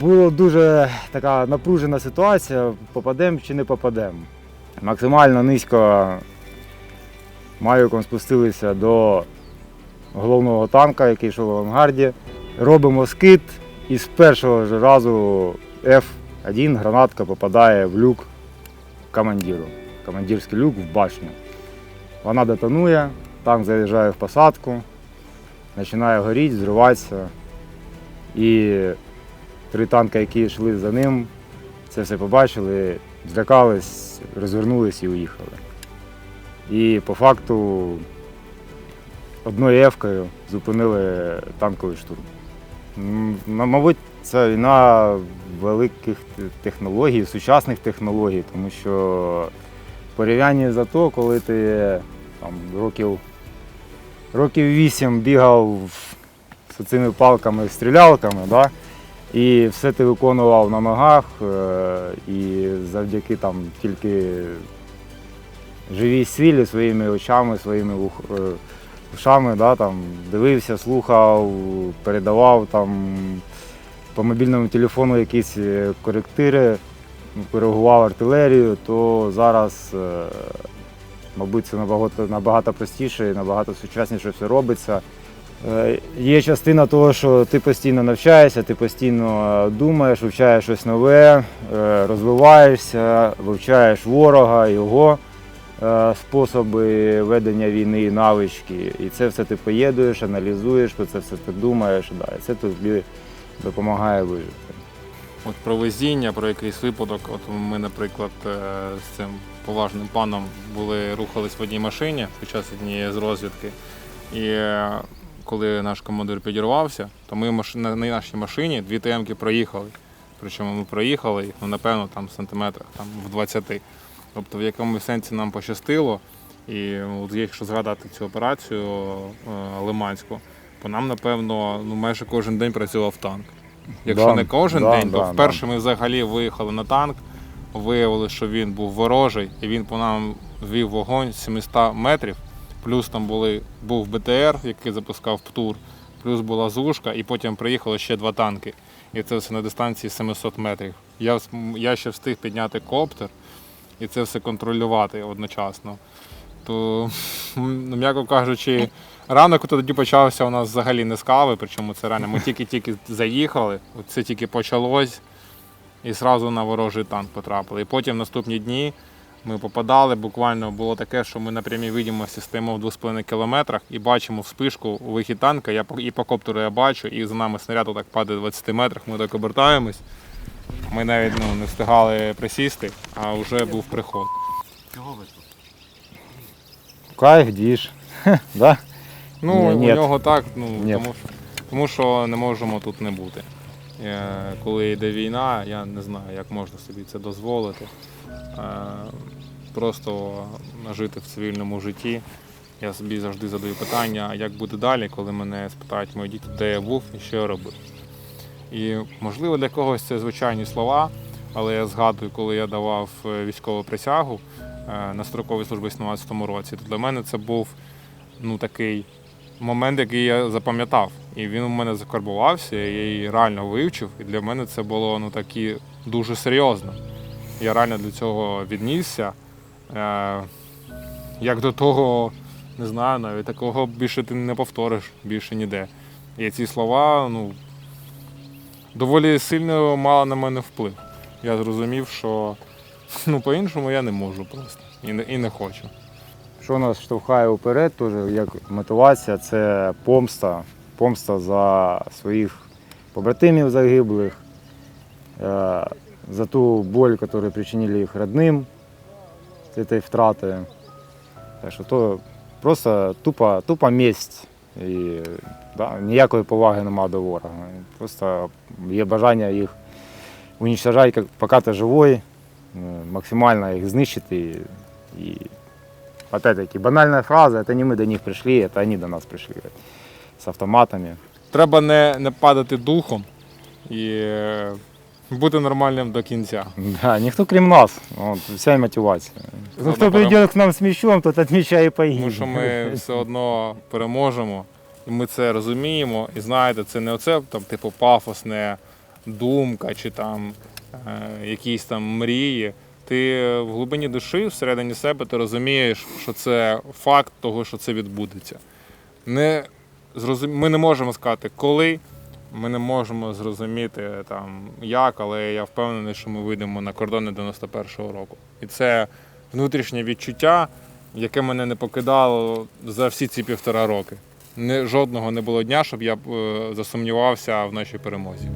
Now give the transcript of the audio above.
Була дуже така напружена ситуація, попадемо чи не попадемо. Максимально низько Мавіком спустилися до головного танка, який йшов в авангарді. Робимо скид і з першого ж разу F1 гранатка попадає в люк командиру. Командирський люк в башню. Вона детонує, танк заїжджає в посадку, починає горіти, зриватися. І три танки, які йшли за ним, це все побачили, злякались, розвернулись і уїхали. І по факту одною ефкою зупинили танковий штурм. Мабуть, це війна великих технологій, сучасних технологій, тому що в порівнянні за то, коли ти там, років, років 8 бігав з цими палками, стрілялками, да? І все ти виконував на ногах, е, і завдяки там тільки живій свілі своїми очами, своїми е, ушами, да, там, дивився, слухав, передавав там, по мобільному телефону якісь е, коректири, ну, коригував артилерію, то зараз, мабуть, це набагато, набагато простіше і набагато сучасніше все робиться. Е, Є частина того, що ти постійно навчаєшся, ти постійно е, думаєш, вивчаєш щось нове, е, розвиваєшся, вивчаєш ворога, його способи ведення війни, навички. І це все ти поєднуєш, аналізуєш, про це все ти думаєш. Да, це тобі допомагає вижити. От про везіння, про якийсь випадок. От ми, наприклад, з цим поважним паном були рухались в одній машині під час однієї з розвідки. І коли наш командир підірвався, то ми на на нашій машині дві ТМки проїхали. Причому ми проїхали їх, ну, напевно, там сантиметрах там, в 20. Тобто в якомусь сенсі нам пощастило. І от якщо згадати цю операцію е, Лиманську, то нам, напевно, ну, майже кожен день працював танк. Якщо Да, не кожен да, день, то да, вперше ми взагалі виїхали на танк, виявили, що він був ворожий, і він по нам вів вогонь з 700 метрів. Плюс там були, був БТР, який запускав ПТУР, плюс була зушка, і потім приїхало ще два танки. І це все на дистанції 700 метрів. Я, я ще встиг підняти коптер і це все контролювати одночасно. То, ну, м'яко кажучи, ранок тоді почався у нас взагалі не з кави, причому це реально ми тільки-тільки заїхали, це тільки почалось, і одразу на ворожий танк потрапили. І потім наступні дні ми попадали, буквально було таке, що ми на прямій видимості стоїмо в 2,5 кілометрах і бачимо вспишку вихід танка, я, по- і по коптеру я бачу, і за нами снаряд так падає в 20 метрах, ми так обертаємось. Ми навіть ну, не встигали присісти, а вже був приход. Чого ви тут? Кайф, діж. да? Ну, Ні, у ні. нього так, ну, тому, що, тому що не можемо тут не бути. Е, коли йде війна, я не знаю, як можна собі це дозволити. Е, просто жити в цивільному житті. Я собі завжди задаю питання, як буде далі, коли мене спитають мої діти, де я був і що я робив. І можливо для когось це звичайні слова, але я згадую, коли я давав е, військову присягу е, на строковій службі в 17 році, то для мене це був ну, такий момент, який я запам'ятав. І він у мене закарбувався, я її реально вивчив, і для мене це було ну, такі, дуже серйозно. Я реально до цього віднісся. Е, як до того, не знаю, навіть такого більше ти не повториш більше ніде. І ці слова ну, доволі сильно мали на мене вплив. Я зрозумів, що ну, по-іншому я не можу просто і не, і не хочу. Що нас штовхає вперед, теж як мотивація, це помста. Помста за своїх побратимів загиблих, е, за ту боль, яку причинили їх родним цієї втрати. Так що то просто тупа, тупа месть. І да, ніякої поваги немає до ворога. Просто є бажання їх уничтожати, як- поки ти живий, е, максимально їх знищити. І Опять-таки, банальная фраза, это не мы до них пришли, это они до нас пришли с автоматами. Треба не, не падати духом і е, бути нормальним до кінця. Да, никто крім нас, вот, вся и мотивация. Ну, кто пора. к нам с мечом, тот от меча и. Тому що ми все одно переможемо, і ми це розуміємо. І знаєте, це не оце там, типу, пафосне думка чи там е, якісь там мрії. Ти в глибині душі, всередині себе, ти розумієш, що це факт того, що це відбудеться. Не зрозум... Ми не можемо сказати, коли, ми не можемо зрозуміти там як, але я впевнений, що ми вийдемо на кордони 91-го року. І це внутрішнє відчуття, яке мене не покидало за всі ці півтора роки. Не, жодного не було дня, щоб я е, засумнівався в нашій перемозі.